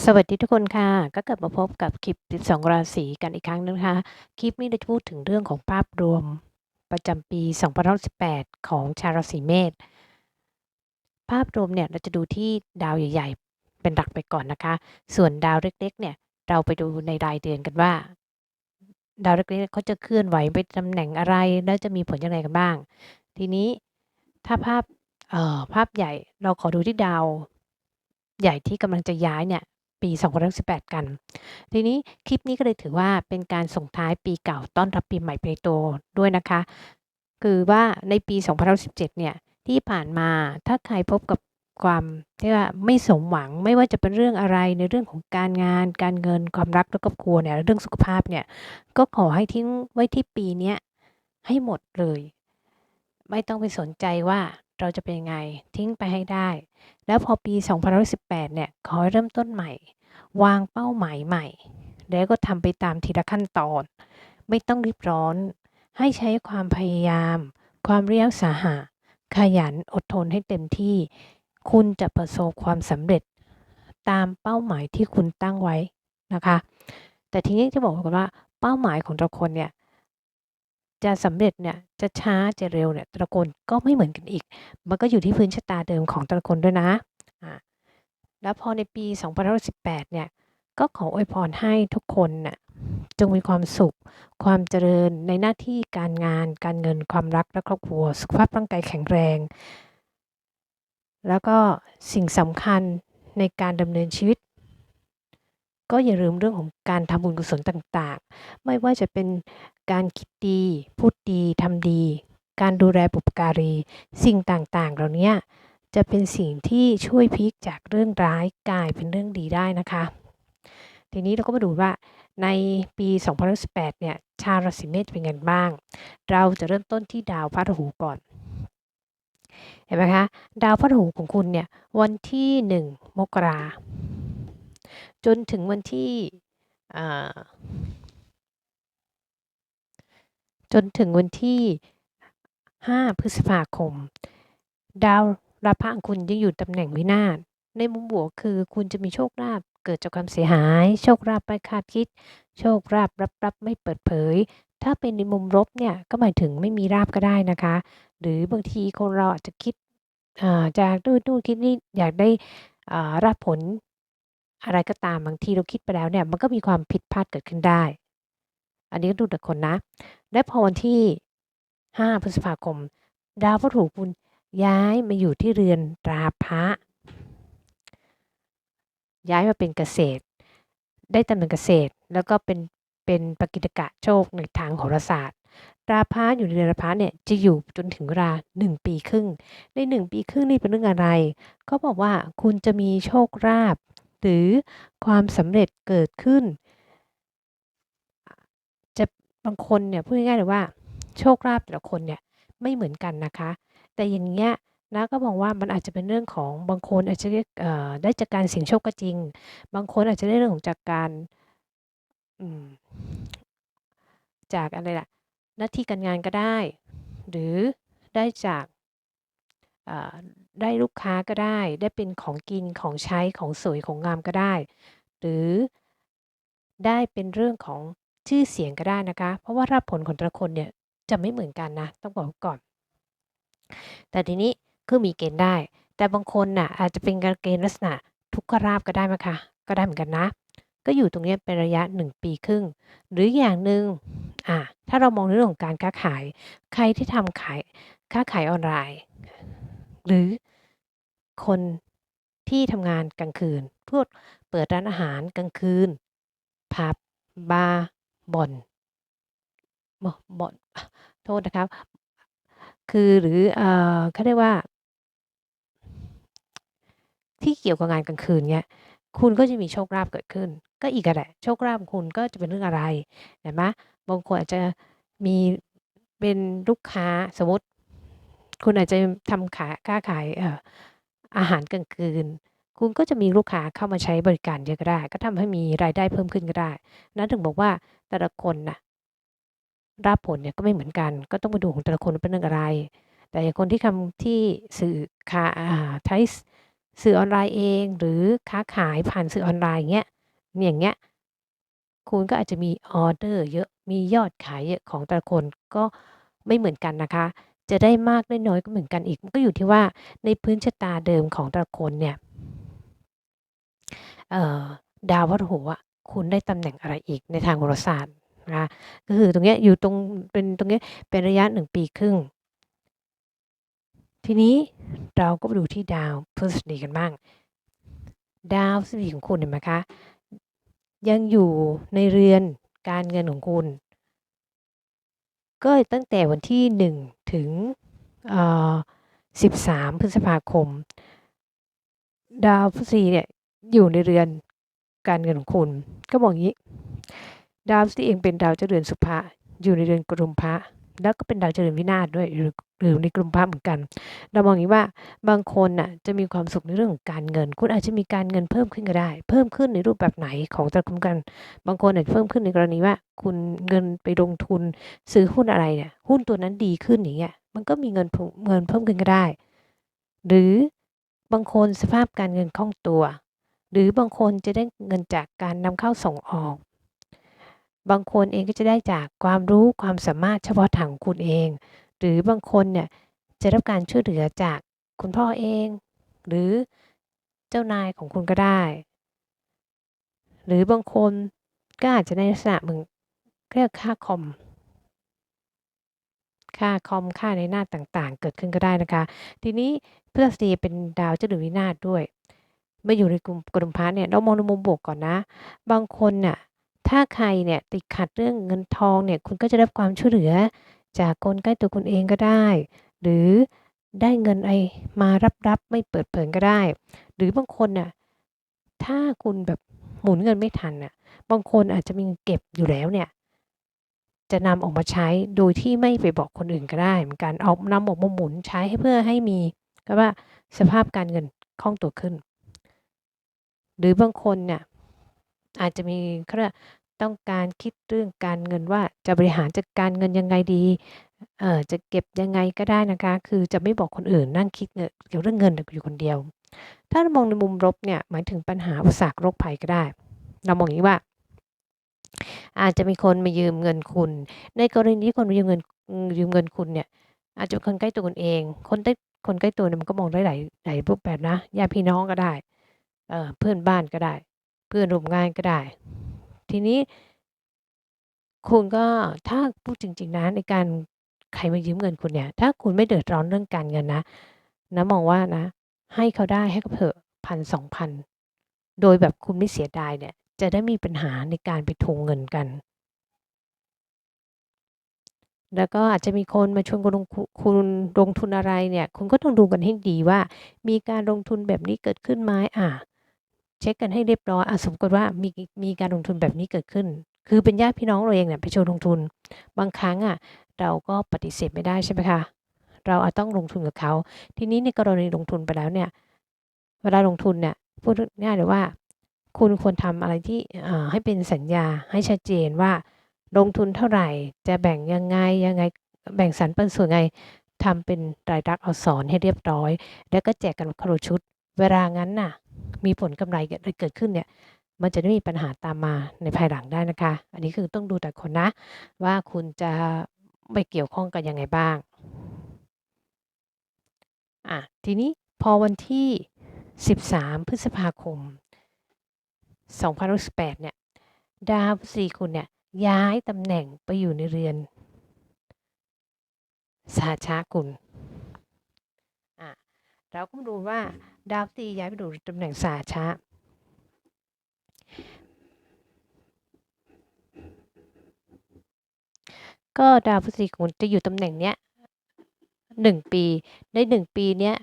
สวัสดีทุกคนค่ะ ก็กลับมาพบกับคลิป12ราศีกันอีกครั้งนึงนะคะ คลิปนี้เราจะพูดถึงเรื่องของภาพรวมประจำปี2018ของชาวราศีเมษ ภาพรวมเนี่ยเราจะดูที่ดาวใหญ่ ๆ เป็นหลักไปก่อนนะคะ ส่วนดาวเล็ก ๆ เนี่ยเราไปดูในรายเดือนกันว่า ดาวเล็กๆเขาจะเคลื่อนไหวไปตำแหน่งอะไร แล้วจะมีผลยังไงกันบ้าง ทีนี้ถ้าภาพเอ่อภาพใหญ่เราขอดูที่ดาวใหญ่ที่กำลังจะย้ายเนี่ย ปี 2018 กัน ทีนี้คลิปนี้ก็เลยถือว่าเป็นการส่งท้ายปีเก่าต้อนรับปีใหม่ไปในตัวด้วยนะคะ คือว่าในปี 2017 เนี่ยที่ผ่านมาถ้าใครพบกับความที่ว่าไม่สมหวังไม่ว่าจะเป็นเรื่องอะไรในเรื่องของการงาน การเงินความรักและครอบครัวเนี่ยเรื่องสุขภาพเนี่ยก็ขอให้ทิ้งไว้ที่ปีนี้ให้หมดเลย ไม่ต้องไปสนใจว่า เราจะเป็นยังไงทิ้งไปให้ได้ แล้วพอปี 2018 เนี่ยขอให้เริ่มต้นใหม่ วางเป้าหมายใหม่ แล้วก็ทำไปตามทีละขั้นตอน ไม่ต้องรีบร้อน ให้ใช้ความพยายาม ความเรียวสาหะ ขยันอดทนให้เต็มที่ คุณจะประสบความสำเร็จ ตามเป้าหมายที่คุณตั้งไว้นะคะ แต่ทีนี้จะบอกกันว่าเป้าหมายของแต่ละคนเนี่ย จะสำเร็จเนี่ยจะช้าจะเร็วเนี่ยต่ละคนก็ไม่เหมือนกันอีก มันก็อยู่ที่พื้นชะตาเดิมของต่ละคนด้วยนะอ่าแล้วพอในปี2018เนี่ยก็ขออวยพรให้ทุกคนน่ะจงมีความสุข ความเจริญในหน้าที่การงาน การเงินความรักและครอบครัว สุขภาพร่างกายแข็งแรง แล้วก็สิ่งสำคัญในการดำเนินชีวิต ก็อย่าลืมเรื่องของการทำบุญกุศลต่างๆ ไม่ว่าจะเป็นการคิดดี พูดดีทำดี การดูแลบุปการี สิ่งต่างๆ เหล่านี้จะเป็นสิ่งที่ช่วยพลิกจากเรื่องร้ายกลายเป็นเรื่องดีได้นะคะ ทีนี้เราก็มาดูว่าในปี 2018 เนี่ย ชาวราศีเมษเป็นไงบ้าง เราจะเริ่มต้นที่ดาวพฤหัสก่อน เห็นไหมคะ ดาวพฤหัสของคุณเนี่ย วันที่ 1 มกรา จนถึงวันที่จนถึงวันที่ 5 พฤษภาคม ดาวราพะของคุณยังอยู่ตำแหน่งวินาศในมุมบวกคือคุณจะมีโชคลาภเกิดจากความเสียหาย โชคลาภไม่คาดคิด โชคลาภรับรับไม่เปิดเผย ถ้าเป็นในมุมลบเนี่ยก็หมายถึงไม่มีลาภก็ได้นะคะ หรือบางทีคนเราอาจจะคิดจะดูดูคิดนี่อยากได้รับผล อะไรก็ตามบางทีเราคิดไปแล้วเนี่ยมันก็มีความผิดพลาดเกิดขึ้นได้ อันนี้ก็ดูแต่คนนะ และพอวันที่ 5 พฤษภาคม ดาวพฤหัสคุณย้ายมาอยู่ที่เรือนราพะ ย้ายมาเป็นเกษตร ได้ตำแหน่งเกษตร แล้วก็เป็นเป็นปกิจกะโชคในทางโหราศาสตร์ ราพะอยู่ในเรือนราพะเนี่ยจะอยู่จนถึงเวลา1ปีครึ่ง ใน 1 ปีครึ่งนี่เป็นเรื่องอะไร ก็บอกว่าคุณจะมีโชคลาภ หรือความสำเร็จเกิดขึ้น จะบางคนเนี่ยพูดง่ายๆเลยว่า โชคลาภแต่ละคนเนี่ยไม่เหมือนกันนะคะ แต่อย่างเงี้ยนะก็มองว่ามันอาจจะเป็นเรื่องของบางคนอาจจะเรียกได้จากการเสี่ยงโชคก็จริง บางคนอาจจะได้เรื่องของจากการจากอะไรล่ะหน้าที่การงานก็ได้ หรือได้จาก ได้ลูกค้าก็ได้ ได้เป็นของกินของใช้ของสวยของงามก็ได้ หรือได้เป็นเรื่องของชื่อเสียงก็ได้นะคะ เพราะว่ารับผลของแต่ละคนเนี่ยจะไม่เหมือนกันนะ ต้องบอกก่อน แต่ทีนี้คือมีเกณฑ์ได้ แต่บางคนน่ะอาจจะเป็นการเกณฑ์ลักษณะทุกขราบก็ได้ไหมคะ ก็ได้เหมือนกันนะ ก็อยู่ตรงนี้เป็นระยะ 1 ปีครึ่ง หรืออย่างหนึ่งอะถ้าเรามองในเรื่องของการค้าขาย ใครที่ทำขายค้าขายออนไลน์ หรือคนที่ทำงานกลางคืน พวกเปิดร้านอาหารกลางคืน ผับบาร์บ่อนบ่อนโทษนะครับ คือหรือเออเขาเรียกว่า ที่เกี่ยวกับงานกลางคืนเนี้ยคุณก็จะมีโชคลาภเกิดขึ้น ก็อีกแหละโชคลาภคุณก็จะเป็นเรื่องอะไรเห็นไหมบางคนอาจจะมีเป็นลูกค้าสมมติ คุณอาจจะทำขายค้าขายเอ่ออาหารกลางคืน คุณก็จะมีลูกค้าเข้ามาใช้บริการเยอะก็ได้ ก็ทำให้มีรายได้เพิ่มขึ้นก็ได้นั้นถึงบอกว่าแต่ละคนนะรับผลเนี่ยก็ไม่เหมือนกัน ก็ต้องไปดูของแต่ละคนเป็นเรื่องอะไร แต่อย่างคนที่ทำที่สื่อค้าใช้สื่อออนไลน์เอง หรือค้าขายผ่านสื่อออนไลน์อย่างเงี้ยอย่างเงี้ย คุณก็อาจจะมีออเดอร์เยอะมียอดขายเยอะของแต่ละคนก็ไม่เหมือนกันนะคะ จะได้มากได้น้อยก็เหมือนกันอีก มันก็อยู่ที่ว่าในพื้นชะตาเดิมของแต่ละคนเนี่ยดาวพฤหัสคุณได้ตำแหน่งอะไรอีกในทางโหราศาสตร์นะคะก็คือตรงเนี้ยอยู่ตรงเป็นตรงเนี้ยเป็นระยะหนึ่งปีครึ่ง ทีนี้เราก็ไปดูที่ดาวพฤษฎีกันบ้าง ดาวพฤษฎีของคุณเห็นไหมคะยังอยู่ในเรือนการเงินของคุณ ก็ตั้งแต่วันที่ 1 ถึง 13 พฤษภาคม ดาวพฤษฎีเนี่ยอยู่ในเรือนการเงินของคุณ ก็บอกงี้ ดาวพฤษฎีเองเป็นดาวเจริญสุภะอยู่ในเรือนกรุมพระแล้วก็เป็นดาวเจริญวินาศด้วย หรือในกลุ่มภาพเหมือนกัน เรามองอย่างนี้ว่าบางคนน่ะจะมีความสุขในเรื่องของการเงิน คุณอาจจะมีการเงินเพิ่มขึ้นก็ได้ เพิ่มขึ้นในรูปแบบไหนของแต่ละคนกัน บางคนอาจจะเพิ่มขึ้นในกรณีว่า คุณเงินไปลงทุนซื้อหุ้นอะไรเนี่ยหุ้นตัวนั้นดีขึ้นอย่างเงี้ยมันก็มีเงินเงินเพิ่มขึ้นก็ได้ หรือบางคนสภาพการเงินคล่องตัว หรือบางคนจะได้เงินจากการนำเข้าส่งออก บางคนเองก็จะได้จากความรู้ความสามารถเฉพาะทางของคุณเอง หรือบางคนเนี่ยจะรับการช่วยเหลือจากคุณพ่อเอง หรือเจ้านายของคุณก็ได้ หรือบางคนก็อาจจะในลักษณะเมึงเรียกค่าคอม ค่าคอมค่าในหน้าต่างๆ เกิดขึ้นก็ได้นะคะ ทีนี้พฤหัสบดีเป็นดาวเจ้าหรือวินาศด้วยมาอยู่ในกลุ่มกลุ่มพัเนี่ยเรามองในมุมบวกก่อนนะ บางคนน่ะถ้าใครเนี่ยติดขัดเรื่องเงินทองเนี่ยคุณก็จะได้ความช่วยเหลือ จากคนใกล้ตัวคุณเองก็ได้ หรือได้เงินไอมารับรับไม่เปิดเผยก็ได้ หรือบางคนน่ะถ้าคุณแบบหมุนเงินไม่ทันน่ะบางคนอาจจะมีเก็บอยู่แล้วเนี่ย จะนำออกมาใช้โดยที่ไม่ไปบอกคนอื่นก็ได้เหมือนกันเอานำออกมาหมุนใช้ให้เพื่อให้มีก็ว่าสภาพการเงินคล่องตัวขึ้น หรือบางคนเนี่ยอาจจะมีเขาเรียก ต้องการคิดเรื่องการเงินว่าจะบริหารจัดการเงินยังไงดีเอ่อจะเก็บยังไงก็ได้นะคะ คือจะไม่บอกคนอื่นนั่งคิดเกี่ยวเรื่องเงินอยู่คนเดียว ถ้ามองในมุมลบเนี่ยหมายถึงปัญหาอุปสรรคโรคภัยก็ได้ เรามองอย่างนี้ว่า อาจจะมีคนมายืมเงินคุณ ในกรณีที่คนมายืมเงินยืมเงินคุณเนี่ย อาจจะคนใกล้ตัวคุณเอง คนใกล้คนใกล้ตัวเนี่ยมันก็มองได้หลายหลายรูปแบบนะญาติพี่น้องก็ได้เเพื่อนบ้านก็ได้ เพื่อนร่วมงานก็ได้ ทีนี้ คุณก็ ถ้าพูดจริง ๆ นะ ในการ ใครมายืมเงินคุณเนี่ย ถ้าคุณไม่เดือดร้อนเรื่องการเงินนะนะมองว่านะ ให้เขาได้ ให้เขาเถอะพันสองพันโดยแบบคุณไม่เสียดายเนี่ย จะได้มีปัญหาในการไปทวงเงินกัน แล้วก็อาจจะมีคนมาชวนคุณลง คุณลงทุนอะไรเนี่ย คุณก็ต้องดูกันให้ดีว่า มีการลงทุนแบบนี้เกิดขึ้นไหมอะ เช็คกันให้เรียบร้อยอสมมติว่ามีมีการลงทุนแบบนี้เกิดขึ้น คือเป็นญาติพี่น้องเราเองเนี่ยไปชวนลงทุน บางครั้งอะเราก็ปฏิเสธไม่ได้ใช่ไหมคะ เราอาจต้องลงทุนกับเขา ทีนี้ในกรณีลงทุนไปแล้วเนี่ย เวลาลงทุนเนี่ยพูดง่ายเลยว่า คุณควรทำอะไรที่ให้เป็นสัญญาให้ชัดเจนว่า ลงทุนเท่าไหร่จะแบ่งยังไงยังไงแบ่งสรรปันส่วนไงทำเป็นรายรักเอาสอนให้เรียบร้อย แล้วก็แจกกันครชุด เวลางั้นน่ะ มีผลกำไรเกิดขึ้นเนี่ยมันจะไม่มีปัญหาตามมาในภายหลังได้นะคะ อันนี้คือต้องดูแต่คนนะ ว่าคุณจะไปเกี่ยวข้องกันยังไงบ้างอะทีนี้พอวันที่ 13 พฤษภาคม2018เนี่ยดาวพฤษฎีคุณเนี่ยย้ายตำแหน่งไปอยู่ในเรือนสาชาคุณอะเราก็ดูว่า ดาวตีย้ายไปดูตำแหน่งสาชะก็ดาวพฤษฎีคุณจะอยู่ตำแหน่งเนี้ยหนึ่งปี ในหนึ่งปีเนี้ย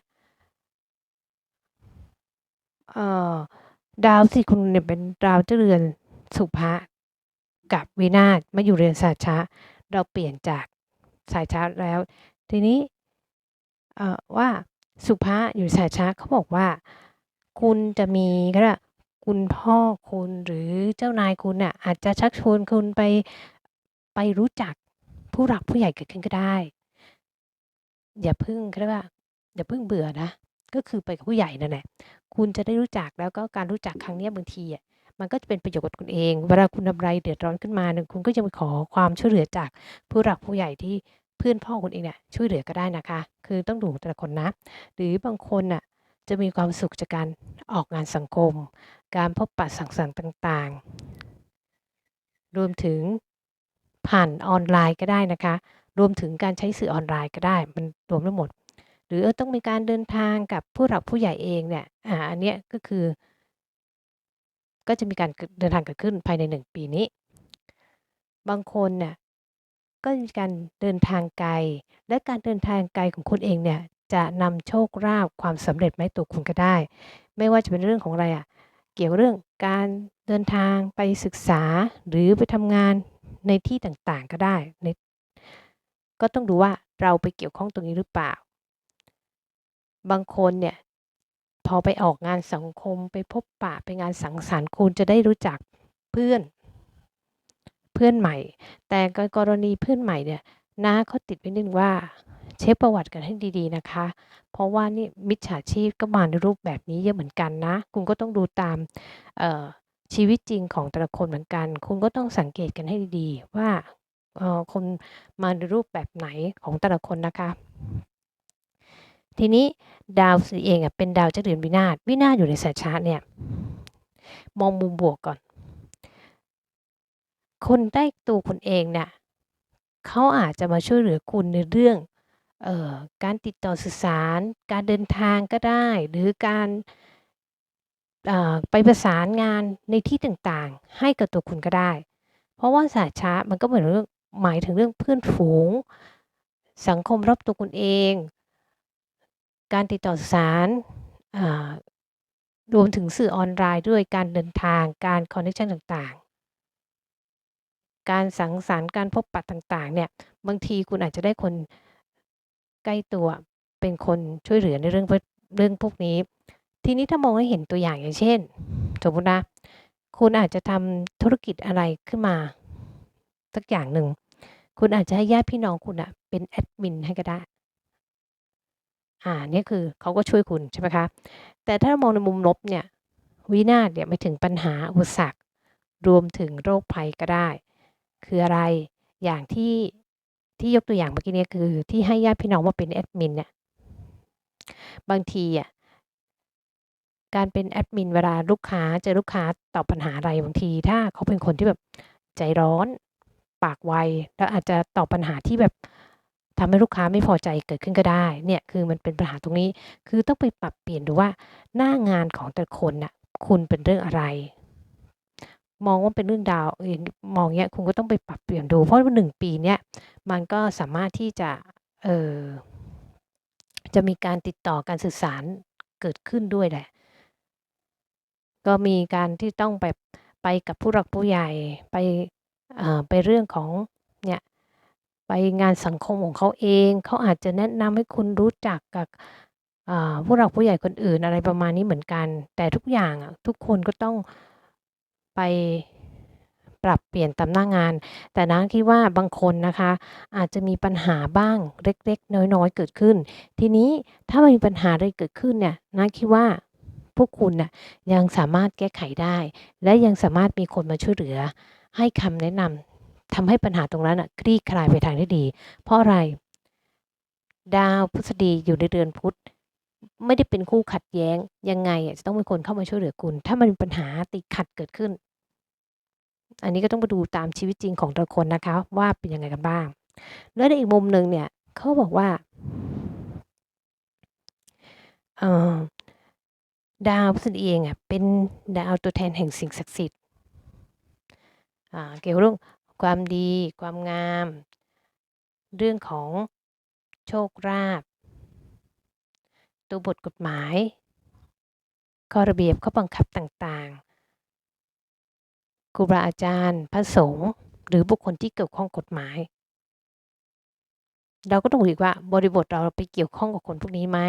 เออดาวสิคุณเนี่ยเป็นดาวเจริญสุภะกับวินาศมาอยู่เรือนสาชะเราเปลี่ยนจากสายชาแล้ว ทีนี้เออว่า สุภาอยู่สายช้าเขาบอกว่า คุณจะมีก็ได้คุณพ่อคุณหรือเจ้านายคุณน่ะอาจจะชักชวนคุณไปไปรู้จักผู้หลักผู้ใหญ่เกิดขึ้นก็ได้ อย่าพึ่งก็ได้ว่า อย่าพึ่งเบื่อนะก็คือไปกับผู้ใหญ่นั่นแหละคุณจะได้รู้จักแล้วก็การรู้จักครั้งนี้บางทีอะมันก็จะเป็นประโยชน์กับคุณเอง เวลาคุณทำอะไรเดือดร้อนขึ้นมาเนี่ยคุณก็จะไปขอความช่วยเหลือจากผู้หลักผู้ใหญ่ที่ เพื่อนพ่อคุณเองเนี่ยช่วยเหลือก็ได้นะคะ คือต้องดูแต่ละคนนะ หรือบางคนน่ะจะมีความสุขจากการออกงานสังคม การพบปะสังสรรค์ต่างๆ รวมถึงผ่านออนไลน์ก็ได้นะคะ รวมถึงการใช้สื่อออนไลน์ก็ได้ มันรวมทั้งหมด หรืออต้องมีการเดินทางกับผู้หลักผู้ใหญ่เองเนี่ย อ่า อันเนี้ยก็คือ ก็จะมีการเดเดินทางเกิดขึ้นภายใน 1 ปีนี้ บางคนเนี่ย ก็มีการเดินทางไกล และการเดินทางไกลของคุณเองเนี่ยจะนำโชคลาภความสำเร็จไมาให้ตัวคุณก็ได้ ไม่ว่าจะเป็นเรื่องของอะไรอะเกี่ยวเรื่องการเดินทางไปศึกษาหรือไปทำงานในที่ต่างๆก็ได้ในก็ต้องดูว่าเราไปเกี่ยวข้องตรงนี้หรือเปล่า บางคนเนี่ยพอไปออกงานสังคมไปพบปะไปงานสังสรรค์คุณจะได้รู้จักเพื่อน พื่อนใหม่ แต่กรณีเพื่อนใหม่เนี่ยนะเขาติดไว้นิดนึงว่า เช็คประวัติกันให้ดีๆนะคะ เพราะว่านี่มิจฉาชีพก็มาในรูปแบบนี้เยอะเหมือนกันนะ คุณก็ต้องดูตามชีวิตจริงของแต่ละคนเหมือนกัน คุณก็ต้องสังเกตกันให้ดีๆ ว่าคนมาในรูปแบบไหนของแต่ละคนนะคะ ทีนี้ดาวสีเองเป็นดาวเจริญวินาศวินาศอยู่ในสายชาร์ตเนี่ย มองมุมบวกก่อน คนได้ตัวคุณเองเนี่ยเขาอาจจะมาช่วยเหลือคุณในเรื่องเอ่อการติดต่อสื่อสาร การเดินทางก็ได้ หรือการไปประสานงานในที่ต่างๆ ให้กับตัวคุณก็ได้ เพราะว่าสายชาร์ตมันก็เหมือนเรื่องหมายถึงเรื่องเพื่อนฝูง สังคมรอบตัวคุณเอง การติดต่อสื่อสารรวมถึงสื่อออนไลน์ด้วยการเดินทางการคอนเนคชันต่างๆ การสังสรรค์การพบปะต่างๆเนี่ยบางทีคุณอาจจะได้คนใกล้ตัวเป็นคนช่วยเหลือในเรื่องเรื่องพวกนี้ ทีนี้ถ้ามองให้เห็นตัวอย่างอย่างเช่น สมมตินะคุณอาจจะทำธุรกิจอะไรขึ้นมาสักอย่างหนึ่ง คุณอาจจะให้ญาติพี่น้องคุณอะเป็นแอดมินให้ก็ได้ อ่านี่คือเขาก็ช่วยคุณใช่ไหมคะ แต่ถ้ามองในมุมลบเนี่ยวินาศเนี่ยไม่ถึงปัญหาอุปสรรครวมถึงโรคภัยก็ได้ คืออะไร อย่างที่ที่ยกตัวอย่างเมื่อกี้นี้คือ ที่ให้ญาติพี่น้องมาเป็นแอดมินเนี่ยบางทีอะการเป็นแอดมินเวลาลูกค้าเจอลูกค้าตอบปัญหาอะไรบางที ถ้าเขาเป็นคนที่แบบใจร้อน ปากไวแล้วอาจจะตอบปัญหาที่แบบทำให้ลูกค้าไม่พอใจเกิดขึ้นก็ได้ เนี่ยคือมันเป็นปัญหาตรงนี้ คือต้องไปปรับเปลี่ยนดูว่าหน้างานของแต่คนน่ะคุณเป็นเรื่องอะไร มองว่าเป็นเรื่องดาวมองเนี้ยคุณก็ต้องไปปรับเปลี่ยนดู เพราะว่าหนึ่งปีเนี้ยมันก็สามารถที่จะเออจะมีการติดต่อการสื่อสารเกิดขึ้นด้วยแหละ ก็มีการที่ต้องไปไปกับผู้หลักผู้ใหญ่ไปไปเรื่องของเนี่ยไปงานสังคมของเขาเอง เขาอาจจะแนะนำให้คุณรู้จักกับผู้หลักผู้ใหญ่คนอื่นอะไรประมาณนี้เหมือนกัน แต่ทุกอย่างทุกคนก็ต้อง ไปปรับเปลี่ยนตามหน้างาน แต่นะคิดว่าบางคนนะคะ อาจจะมีปัญหาบ้างเล็ก ๆ น้อย ๆ เกิดขึ้น ทีนี้ถ้ามีปัญหาอะไรเกิดขึ้นเนี่ยนะคิดว่าพวกคุณน่ะยังสามารถแก้ไขได้ และยังสามารถมีคนมาช่วยเหลือ ให้คำแนะนำทำให้ปัญหาตรงนั้นอะคลี่คลายไปทางที่ดี เพราะอะไร ดาวพฤษฎีอยู่ในเดือนพุธไม่ได้เป็นคู่ขัดแย้งยังไงจะต้องมีคนเข้ามาช่วยเหลือคุณ ถ้ามันมีปัญหาติดขัดเกิดขึ้น อันนี้ก็ต้องไปดูตามชีวิตจริงของแต่ละคนนะคะว่าเป็นยังไงกันบ้าง แล้วในอีกมุมหนึ่งเนี่ยเขาบอกว่าดาวพฤษฎีเองอะเป็นดาวตัวแทนแห่งสิ่งศักดิ์สิทธิ์เกี่ยวกับเรื่องความดี ความงาม เรื่องของโชคลาภตัวบทกฎหมายข้อระเบียบข้อบังคับต่างๆ รูบาอาจารย์ พระสงฆ์หรือบุคคลที่เกี่ยวข้องกฎหมาย เราก็ต้องดูอีกว่าบริบทเราไปเกี่ยวข้องกับคนพวกนี้ไหม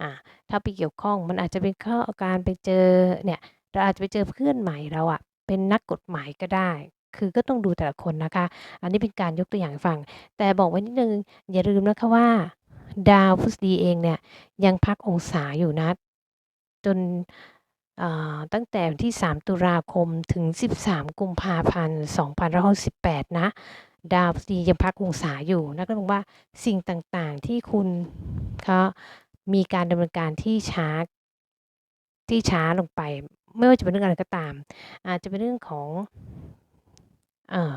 อ่าถ้าไปเกี่ยวข้องมันอาจจะเป็นข้อการไปเจอเนี่ยเราอาจจะไปเจอเพื่อนใหม่เราอะเป็นนักกฎหมายก็ได้ คือก็ต้องดูแต่ละคนนะคะ อันนี้เป็นการยกตัวอย่างฟัง แต่บอกไว้นิดนึง อย่าลืมนะคะว่า ดาวพฤษฎีเองเนี่ยยังพักองศาอยู่นะ จน ตั้งแต่วันที่ 3 ตุลาคมถึง 13 กุมภาพันธ์2518นะ ดาวพฤษฎียังพักองศาอยู่นะก็แปลว่าสิ่งต่างๆที่คุณเขามีการดำเนินการที่ช้าที่ช้าลงไป ไม่ว่าจะเป็นเรื่องอะไรก็ตาม อาจจะเป็นเรื่องของเออ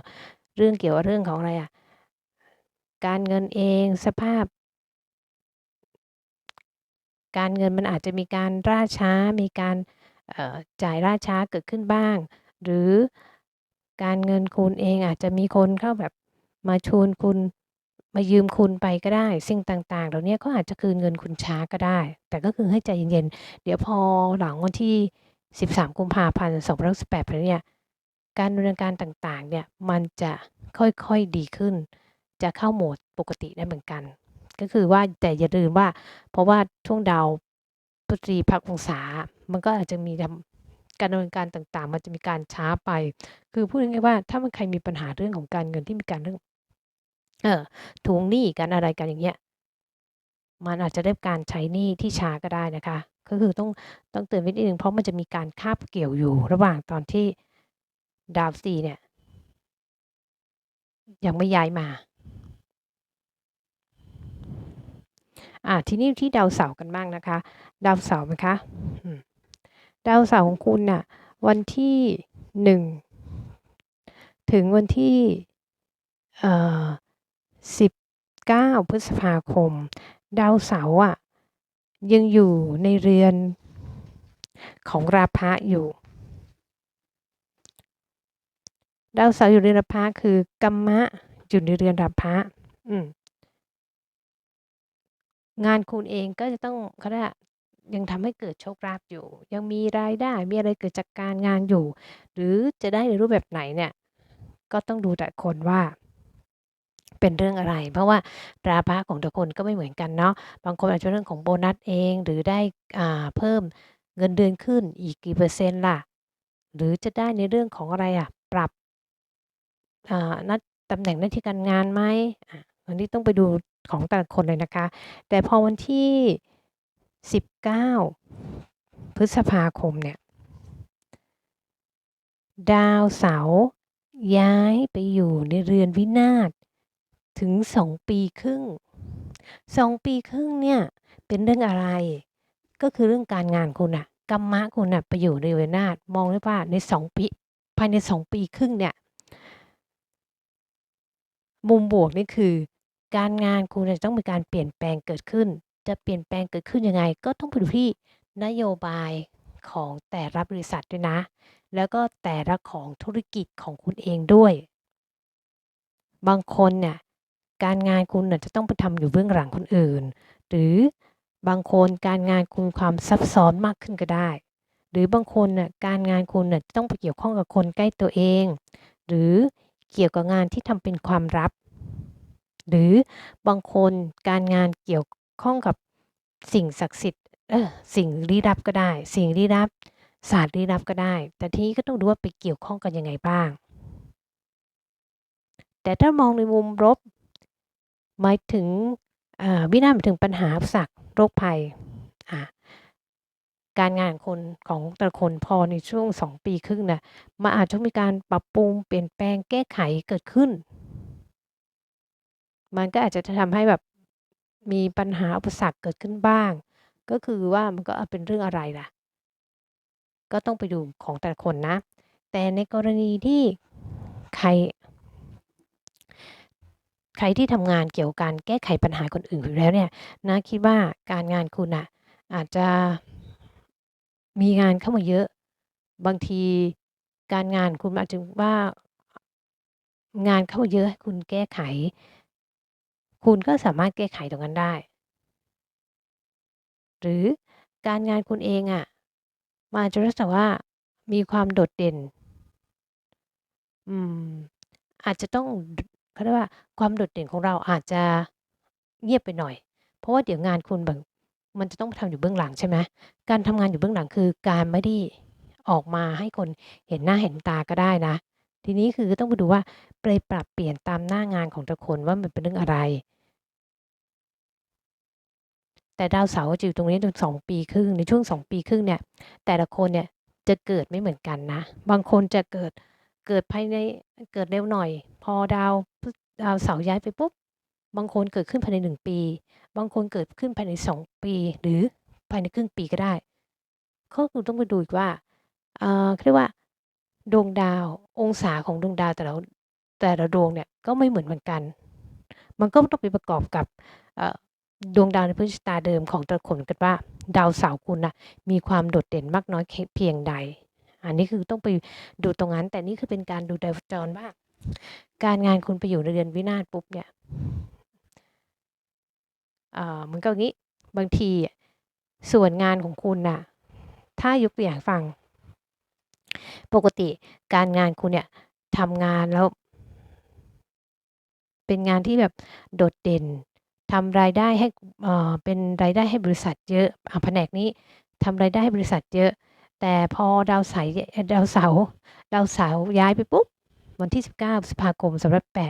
เรื่องเกี่ยวกับเรื่องของอะไรอะการเงินเองสภาพ การเงินมันอาจจะมีการล่าช้ามีการ จ่ายล่าช้าเกิดขึ้นบ้าง หรือการเงินคุณเองอาจจะมีคนเข้าแบบมาชวนคุณมายืมคุณไปก็ได้ สิ่งต่างๆ เหล่านี้ก็อาจจะคืนเงินคุณช้าก็ได้ แต่ก็คือให้ใจเย็นๆ เดี๋ยวพอหลังวันที่ 13 กุมภาพันธ์2518ไปเนี่ย การดำเนินการต่างๆ เนี่ย มันจะค่อยๆ ดีขึ้น จะเข้าโหมดปกติได้เหมือนกัน ก็คือว่าแต่อย่าลืมว่า เพราะว่าช่วงดาวพฤษฎีพักองศา มันก็อาจจะมีทำการดำเนินการต่างๆ มันจะมีการช้าไป คือพูดง่ายๆว่า ถ้ามันใครมีปัญหาเรื่องของการเงินที่มีการเรื่อง เออทวงหนี้กันอะไรกันอย่างเงี้ย มันอาจจะได้การใช้หนี้ที่ช้าก็ได้นะคะ ก็คือต้องต้องเตือนไว้นิดนึงเพราะมันจะมีการคาบเกี่ยวอยู่ ระหว่างตอนที่ดาวสีเนี่ย ยังไม่ย้ายมาอ่าทีนี้ที่ดาวเสาร์กันบ้างนะคะ ดาวเสาร์ไหมคะ ดาวเสาร์ของคุณน่ะวันที่หนึ่งถึงวันที่เอ่อ19พฤษภาคม ดาวเสาร์อะยังอยู่ในเรือนของราพะอยู่ ดาวเสาร์อยู่ในราพะคือกรรมะอยู่ในเรือนราพะอืมงานคุณเองก็จะต้องเขาเรียก ยังทำให้เกิดโชคลาภอยู่ ยังมีรายได้มีอะไรเกิดจากการงานอยู่ หรือจะได้ในรูปแบบไหนเนี่ยก็ต้องดูแต่คนว่าเป็นเรื่องอะไร เพราะว่าราภะของแต่คนก็ไม่เหมือนกันเนาะบางคนอาจจะเรื่องของโบนัสเองหรือได้อ่าเพิ่มเงินเดือนขึ้นอีกกี่เปอร์เซ็นต์ล่ะ หรือจะได้ในเรื่องของอะไรอะปรับอ่านัดตำแหน่งหน้าที่การงานไหมอันนี้ต้องไปดูของแต่ละคนเลยนะคะ แต่พอวันที่ 19 พฤษภาคมเนี่ย ดาวเสาร์ย้ายไปอยู่ในเรือนวินาศถึงสองปีครึ่งสองปีครึ่งเนี่ย เป็นเรื่องอะไร ก็คือเรื่องการงานคุณอะกรรมะคุณอะไปอยู่ในเวนาศมองได้ว่าในสองปีภายในสองปีครึ่งเนี่ย มุมบวกนี่คือ การงานคุณจะต้องมีการเปลี่ยนแปลงเกิดขึ้น จะเปลี่ยนแปลงเกิดขึ้นยังไง ก็ต้องไปดูที่นโยบายของแต่ละบริษัทด้วยนะ แล้วก็แต่ละของธุรกิจของคุณเองด้วย บางคนเนี่ยการงานคุณจะต้องไปทำอยู่เบื้องหลังคนอื่น หรือบางคนการงานคุณความซับซ้อนมากขึ้นก็ได้ หรือบางคนน่ะการงานคุณน่ะต้องไปเกี่ยวข้องกับคนใกล้ตัวเอง หรือเกี่ยวกับงานที่ทำเป็นความลับ หรือบางคนการงานเกี่ยว ข้องกับสิ่งศักดิ์สิทธิ์เออสิ่งลี้ลับก็ได้ สิ่งลี้ลับศาสตร์ลี้ลับก็ได้ แต่ทีนี้ก็ต้องดูว่าไปเกี่ยวข้องกันยังไงบ้าง แต่ถ้ามองในมุมลบหมายถึงวินาศหมายถึงปัญหาสักโรคภัย การงานคนของแต่ละคนพอในช่วงสองปีครึ่งนะมาอาจจะมีการปรับปรุงเปลี่ยนแปลงแก้ไขเกิดขึ้น มันก็อาจจะทำให้แบบ มีปัญหาอุปสรรคเกิดขึ้นบ้าง ก็คือว่ามันก็เป็นเรื่องอะไรล่ะ ก็ต้องไปดูของแต่ละคนนะ แต่ในกรณีที่ใคร ใครที่ทำงานเกี่ยวกับการแก้ไขปัญหาคนอื่นอยู่แล้วเนี่ยนะคิดว่าการงานคุณอะอาจจะมีงานเข้ามาเยอะ บางทีการงานคุณอาจจะว่างานเข้ามาเยอะให้คุณแก้ไข คุณก็สามารถแก้ไขตรงนั้นได้ หรือการงานคุณเองอะมาจะรู้สึกว่ามีความโดดเด่น อืม อาจจะต้องเขาเรียกว่าความโดดเด่นของเราอาจจะเงียบไปหน่อย เพราะว่าเดี๋ยวงานคุณแบบมันจะต้องทำอยู่เบื้องหลังใช่ไหมการทำงานอยู่เบื้องหลังคือ การไม่ได้ออกมาให้คนเห็นหน้าเห็นตาก็ได้นะ ทีนี้คือต้องไปดูว่า ไปปรับเปลี่ยนตามหน้างานของแต่คนว่ามันเป็นเรื่องอะไร แต่ดาวเสาร์จะอยู่ตรงนี้ถึง2ปีครึ่งในช่วง2ปีครึ่งเนี่ย แต่ละคนเนี่ยจะเกิดไม่เหมือนกันนะ บางคนจะเกิดเกิดภายในเกิดเร็วหน่อย พอดาวดาวเสาร์ย้ายไปปุ๊บบางคนเกิดขึ้นภายใน1ปี บางคนเกิดขึ้นภายใน2ปี หรือภายในครึ่งปีก็ได้ก็คือต้องไปดูอีกว่าเอ่อเขาเรียกว่าดวงดาวองศาของดวงดาวแต่ละ แต่ละดวงเนี่ยก็ไม่เหมือนเหมือนกัน มันก็ต้องไปประกอบกับดวงดาวในพื้นชะตาเดิมของแต่ละคนกันว่า ดาวเสาร์คุณน่ะมีความโดดเด่นมากน้อยเพียงใด อันนี้คือต้องไปดูตรงนั้น แต่นี่คือเป็นการดูดาวจรว่า การงานคุณไปอยู่ในเรือนวินาศปุ๊บเนี่ยอ่ามันก็อย่างนี้บางทีส่วนงานของคุณน่ะถ้ายกตัวอย่างฟัง ปกติการงานคุณเนี่ยทำงานแล้ว เป็นงานที่แบบโดดเด่นทำรายได้ให้เอ่อเป็นรายได้ให้บริษัทเยอะอ่าแผนกนี้ทำรายได้ให้บริษัทเยอะ แต่พอดาวสเอ่อดาวเสาดาวเสาย้ายไปปุ๊บวันที่ 19พฤษภาคม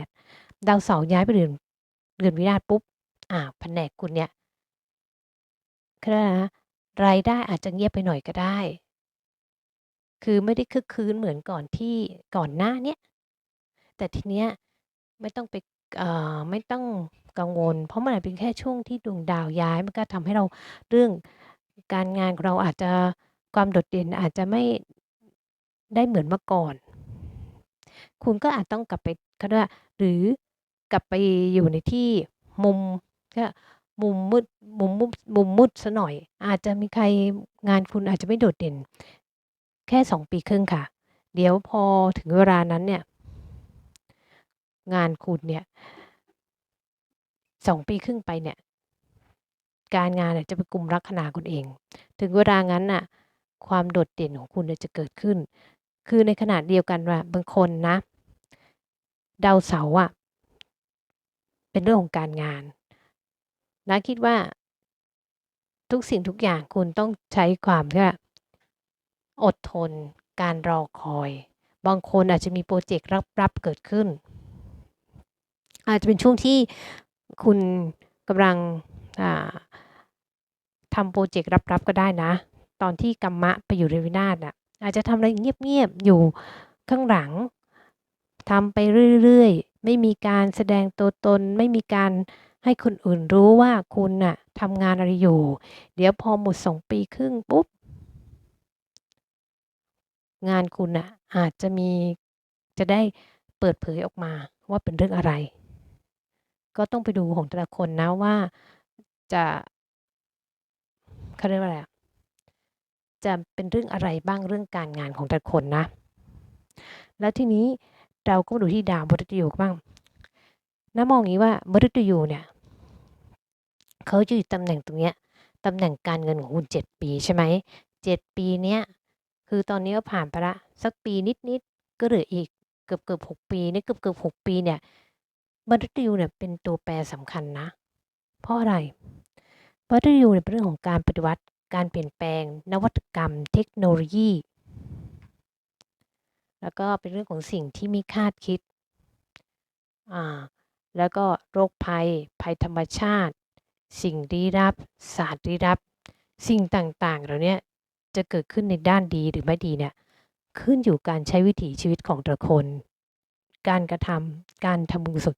2568ดาวเสาย้ายไปเรือนเรือนวินาศปุ๊บอ่าแผนกคุณเนี่ยเขาเรียกอะไรนะรายได้อาจจะเงียบไปหน่อยก็ได้ คือไม่ได้คึกคืนเหมือนก่อนที่ก่อนหน้าเนี้ยแต่ทีเนี้ยไม่ต้องไป อ่อไม่ต้องกังวล เพราะมันอาจเป็นแค่ช่วงที่ดวงดาวย้าย มันก็ทำให้เรา เรื่องการงานของเราอาจจะ ความโดดเด่นอาจจะไม่ ได้เหมือนเมื่อก่อน คุณก็อาจต้องกลับไป เขาเรียกว่า หรือกลับไปอยู่ในที่มุมก็มุมมืด มุมมุบ มุมมืดเสียหน่อย อาจจะมีใคร งานคุณอาจจะไม่โดดเด่น แค่ 2 ปีครึ่งค่ะ เดี๋ยวพอถึงเวลานั้นเนี่ย งานคุณเนี่ย2ปีครึ่งไปเนี่ย การงานจะเป็นกลุ่มลัคนาคุณเอง ถึงเวลางั้นน่ะ ความโดดเด่นของคุณจะเกิดขึ้น คือในขณะเดียวกันว่าบางคนนะ ดาวเสาร์อะเป็นเรื่องของการงานน้าคิดว่า ทุกสิ่งทุกอย่างคุณต้องใช้ความที่ว่าอดทน การรอคอย บางคนอาจจะมีพรเจกต์ลับๆเกิดขึ้น อาจจะเป็นช่วงที่คุณกำลังทำพรเจกต์ลับๆก็ได้นะ ตอนที่กัมมะไปอยู่เรวินาศน่ะอาจจะทำอะไรเงียบๆอยู่ข้างหลังทำไปเรื่อยๆ ไม่มีการแสดงตัวตน ไม่มีการให้คนอื่นรู้ว่าคุณน่ะทำงานอะไรอยู่ เดี๋ยวพอหมด2ปีครึ่งปุ๊บ งานคุณน่ะอาจจะมีจะได้เปิดเผยออกมาว่าเป็นเรื่องอะไร ก็ต้องไปดูของแต่ละคนนะว่าจะเขาเรียกว่าอะไรจะเป็นเรื่องอะไรบ้างเรื่องการงานของแต่ละคนนะ แล้วทีนี้เราก็มาดูที่ดาวมฤตยูบ้างน้ามองอย่างงี้ว่ามฤตยูเนี่ยเขาจะอยู่ตำแหน่งตรงเนี้ยตำแหน่งการเงินของคุณ7ปีใช่ไหม7ปีเนี้ยคือตอนนี้ก็ผ่านไปล้วสักปีนิดๆก็เหลืออีกเกือบๆ6ปีเนี่ยเกือบๆ6ปีเนี่ย มฤตยูเนี่ยเป็นตัวแปรสำคัญนะ เพราะอะไรมฤตยูเนี่ยเป็นเรื่องของการปฏิวัติการเปลี่ยนแปลง นวัตกรรม เทคโนโลยี แล้วก็เป็นเรื่องของสิ่งที่ไม่คาดคิดอ่าแล้วก็โรคภัย ภัยธรรมชาติ สิ่งลี้ลับศาสตร์ลี้ลับ สิ่งต่างๆเหล่านี้จะเกิดขึ้นในด้านดีหรือไม่ดีเนี่ยขึ้นอยู่การใช้วิถีชีวิตของแต่ละคน การกระทำการทำบุญกุศล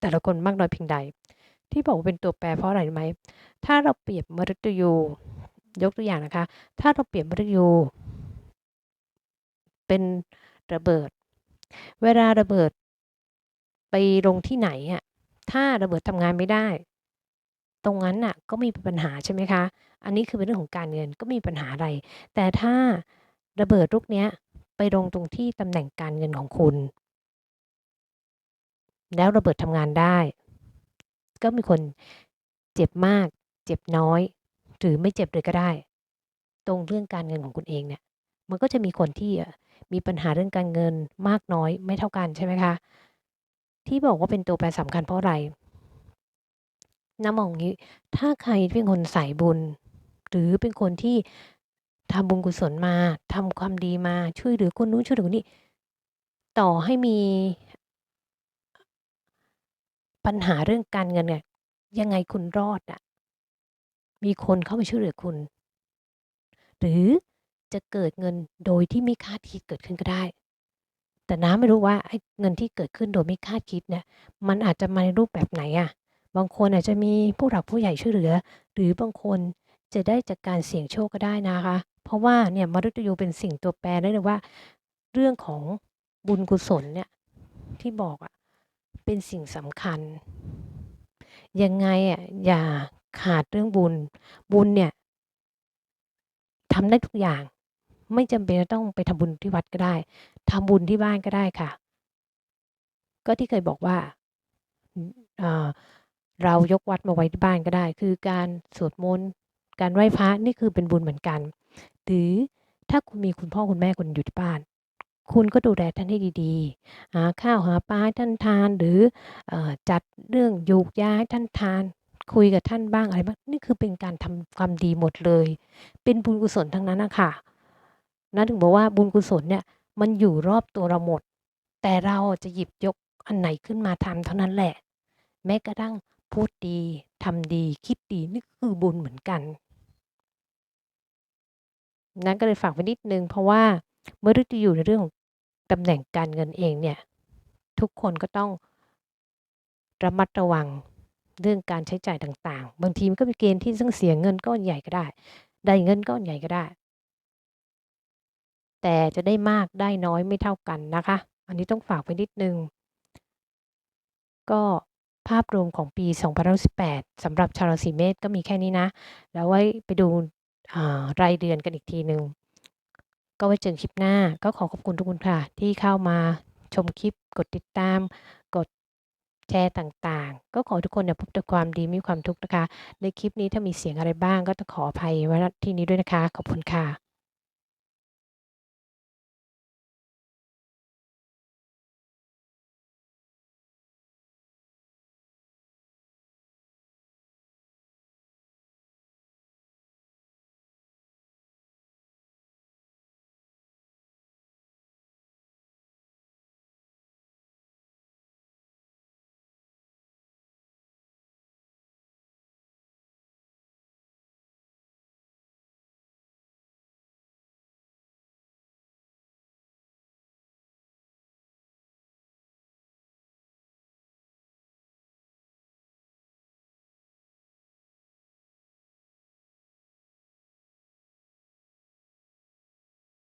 แต่ละคนมากน้อยเพียงใด ที่บอกว่าเป็นตัวแปรเพราะอะไรไหม ถ้าเราเปรียบมฤตยู ยกตัวอย่างนะคะ ถ้าเราเปรียบมฤตยู เป็นระเบิด เวลาระเบิด ไปลงที่ไหนอะถ้าระเบิดทำงานไม่ได้ ตรงนั้นน่ะ ก็มีปัญหาใช่ไหมคะ อันนี้คือเป็นเรื่องของการเงินก็ม่มีปัญหาอะไร แต่ถ้าระเบิดลูกเนี้ยไปลงตรงที่ตำแหน่งการเงินของคุณ แล้วระเบิดทำงานได้ ก็มีคนเจ็บมาก เจ็บน้อย หรือไม่เจ็บเลยก็ได้ ตรงเรื่องการเงินของคุณเองเนี่ย มันก็จะมีคนที่มีปัญหาเรื่องการเงินมากน้อยไม่เท่ากันใช่ไหมคะ ที่บอกว่าเป็นตัวแปรสำคัญเพราะอะไรน้ามองอย่างงี้ ถ้าใครเป็นคนสายบุญ หรือเป็นคนที่ทำบุญกุศลมาทำความดีมาช่วยเหลือคนนู้นช่วยเหลือคนนี้ ต่อให้มี ปัญหาเรื่องการเงินเนี่ยยังไงคุณรอดอะมีคนเข้ามาช่วยเหลือคุณ หรือจะเกิดเงินโดยที่ไม่คาดคิดเกิดขึ้นก็ได้ แต่น้าไม่รู้ว่าไอ้เงินที่เกิดขึ้นโดยไม่คาดคิดเนี่ย มันอาจจะมาในรูปแบบไหนอะบางคนอาจจะมีผู้หลักผู้ใหญ่ช่วยเหลือ หรือบางคนจะได้จากการเสี่ยงโชคก็ได้นะคะ เพราะว่าเนี่ยมฤตยูเป็นสิ่งตัวแปรได้เลยว่า เรื่องของบุญกุศลเนี่ยที่บอกอะ เป็นสิ่งสำคัญ ยังไงอะอย่าขาดเรื่องบุญ บุญเนี่ยทำได้ทุกอย่าง ไม่จำเป็นจะต้องไปทำบุญที่วัดก็ได้ทำบุญที่บ้านก็ได้ค่ะ ก็ที่เคยบอกว่าเเรายกวัดมาไว้ที่บ้านก็ได้ คือการสวดมนต์การไหว้พระนี่คือเป็นบุญเหมือนกัน หรือถ้าคุณมีคุณพ่อคุณแม่คุณอยู่ที่บ้าน คุณก็ดูแลท่านให้ดีๆ หาข้าวหาปลาให้ท่านทานหรืออจัดเรื่องยูกยาให้ท่านทาน คุยกับท่านบ้างอะไรบ้างนี่คือเป็นการทำความดีหมดเลย เป็นบุญกุศลทั้งนั้นนะคะนั่นถึงบอกว่าบุญกุศลเนี่ยมันอยู่รอบตัวเราหมด แต่เราจะหยิบยกอันไหนขึ้นมาทำเท่านั้นแหละ แม้กระทั่งพูดดีทำดีคิดดีนี่คือบุญเหมือนกันนั้นก็เลยฝากไว้นิดนึงเพราะว่าเมื่อฤดูอยู่ในเรื่องของ ตำแหน่งการเงินเองเนี่ยทุกคนก็ต้องระมัดระวังเรื่องการใช้จ่ายต่างๆ บางทีมันก็มีเกณฑ์ที่ต้องเสียเงินก้อนใหญ่ก็ได้ ได้เงินก้อนใหญ่ก็ได้ แต่จะได้มากได้น้อยไม่เท่ากันนะคะ อันนี้ต้องฝากไว้นิดนึง ก็ภาพรวมของปี2018สำหรับชาวราศีเมษก็มีแค่นี้นะ แล้วไว้ไปดูรายเดือนกันอีกทีหนึ่ง ก็ไว้เจอคลิปหน้า ก็ขอขอบคุณทุกคนค่ะ ที่เข้ามาชมคลิป กดติดตาม กดแชร์ต่างๆ ก็ขอทุกคนอย่าพบแต่ความดีมีความทุกข์นะคะ ในคลิปนี้ถ้ามีเสียงอะไรบ้างก็ต้องขออภัยไว้ที่นี้ด้วยนะคะ ขอบคุณค่ะ